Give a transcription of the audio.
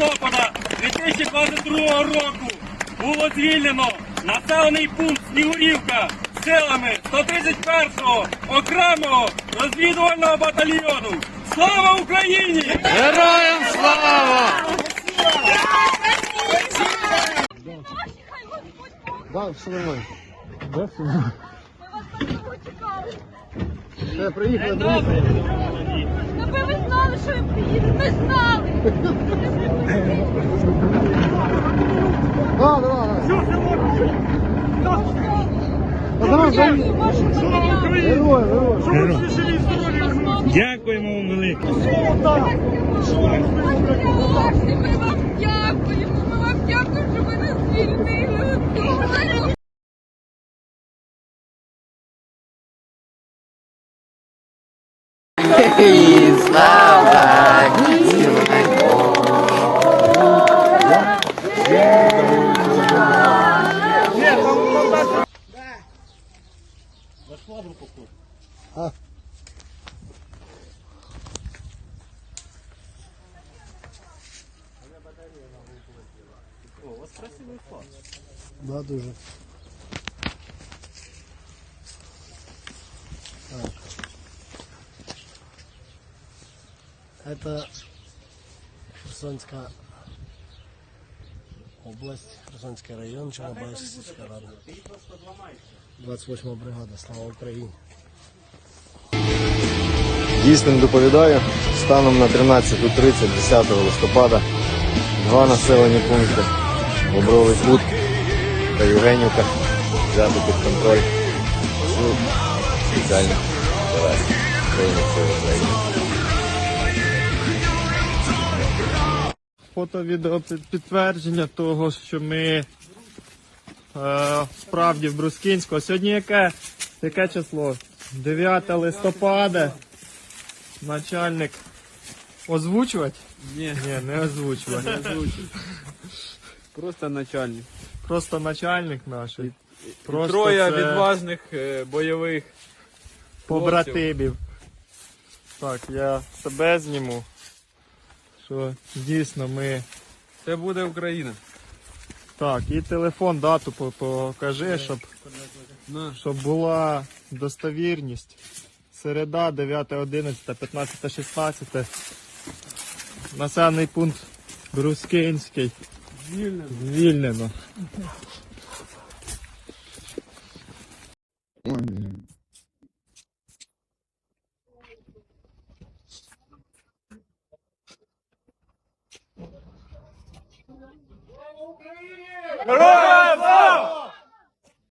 2022 року було звільнено населений пункт Снігурівка силами 131-го окремого розвідувального батальйону. Слава Україні! Героям слава! Да, все нормально. Да, все нормально. Ми вас так чекали. Приїхали, приїхали. Знали, що ви приїдете. Ми знали. Да, да, да. Дякуємо вам велике. Ми вам дякуємо. Ми вам дякуємо, що ви нас звільнили. Зашла в походу. А? О, у вас красивый флаг. Да, дуже. Так. Это Херсонская область, Херсонский район, Чернобыльская а рада. 28 бригада, слава Україні. Дійсним доповідаю, станом на 13.30 10 листопада два населені пункти Бобровий Кут та Євгенівка взяти під контроль сил спеціальних операцій України України. Фото-відео підтвердження того, що ми справді в Брускінську. Сьогодні яке, яке число? 9 листопада. Начальник озвучувати? Ні, Ні, не озвучувати. просто начальник. Просто начальник наш. Просто Троє це відважних е, бойових. побратимів. Так, я себе зніму. Що дійсно ми. Це буде Україна. Так, і телефон, дату покажи, щоб, щоб була достовірність. Середа, 9, 11, 15, 16. Населений пункт Брускинський. Звільнено. Героям слава!